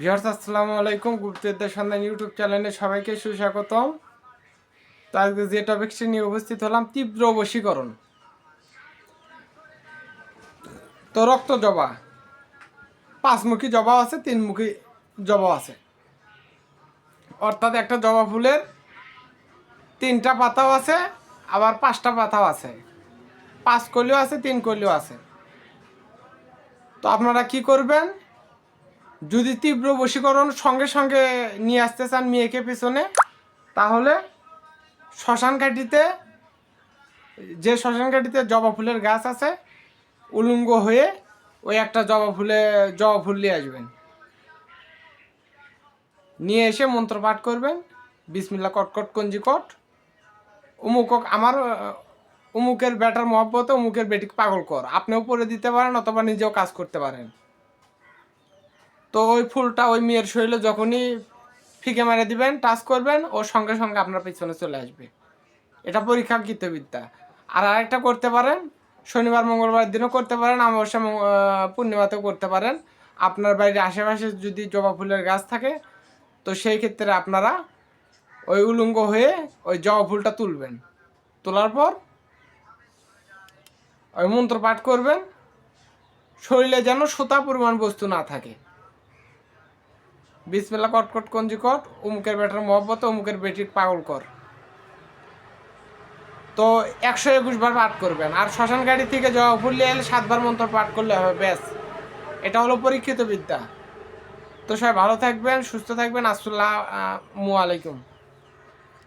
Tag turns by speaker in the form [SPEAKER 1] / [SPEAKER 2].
[SPEAKER 1] Viewers, আসসালামু আলাইকুম গুপ্তদের সন্ধান ইউটিউব চ্যানেলে সবাইকে সুস্বাগতম। আজকে যে টপিকটি নিয়ে উপস্থিত হলাম, তীব্র বশীকরণ। তো রক্ত জবা। পাঁচমুখী জবা আছে, তিনমুখী জবা আছে। অর্থাৎ একটা জবা ফুলের তিনটা পাতাও আছে, আবার পাঁচটা পাতাও আছে। পাঁচ কলিও আছে, তিন কলিও আছে। তো আপনারা কি করবেন? যদি তীব্র বশীকরণ সঙ্গে সঙ্গে নিয়ে আসতে চান মেয়েকে পিছনে তাহলে শ্মশান ঘাটিতে যে শ্মশান ঘাটিতে জবা ফুলের গাছ আছে উলঙ্গ হয়ে ওই একটা জবা ফুলে জবা ফুল নিয়ে আসবেন। নিয়ে এসে মন্ত্র পাঠ করবেন বিসমিল্লা কটকট কঞ্জি কট। উমুক আমার আহ, উমুকের ব্যাটার মহব্বতে উমুকের বেটিকে পাগল কর। আপনিও পরে দিতে পারেন অথবা নিজেও কাজ করতে পারেন। তো ওই ফুলটা ওই মেয়ের শরীরে যখনই ফিকে মারে দিবেন টাচ করবেন, ও সঙ্গে সঙ্গে আপনার পিছনে চলে আসবে। এটা পরীক্ষাকৃত বিদ্যা। আর আরেকটা করতে পারেন, শনিবার মঙ্গলবার দিনও করতে পারেন, অমাবস্যা পূর্ণিমাতেও করতে পারেন। আপনার বাড়ির আশেপাশে যদি জবা ফুলের গাছ থাকে, তো সেই ক্ষেত্রে আপনারা ওই উলঙ্গ হয়ে ওই জবা ফুলটা তুলবেন। তোলার পর ওই মন্ত্র পাঠ করবেন, শরীরে যেন সুতা পরিমাণ বস্তু না থাকে। বিসমিল্লা কটকট কঞ্জি কট, অমুকের বেটার মহব্বত, অমুকের বেটির পাগল কর। তো একশো একুশ বার পাঠ করবেন, আর শ্মশান গাড়ি থেকে জবা ফুললে এলে সাতবার মন্ত্র পাঠ করলে হবে, ব্যাস। এটা হলো পরীক্ষিত বিদ্যা। তো সবাই ভালো থাকবেন, সুস্থ থাকবেন, আসসালামু আলাইকুম।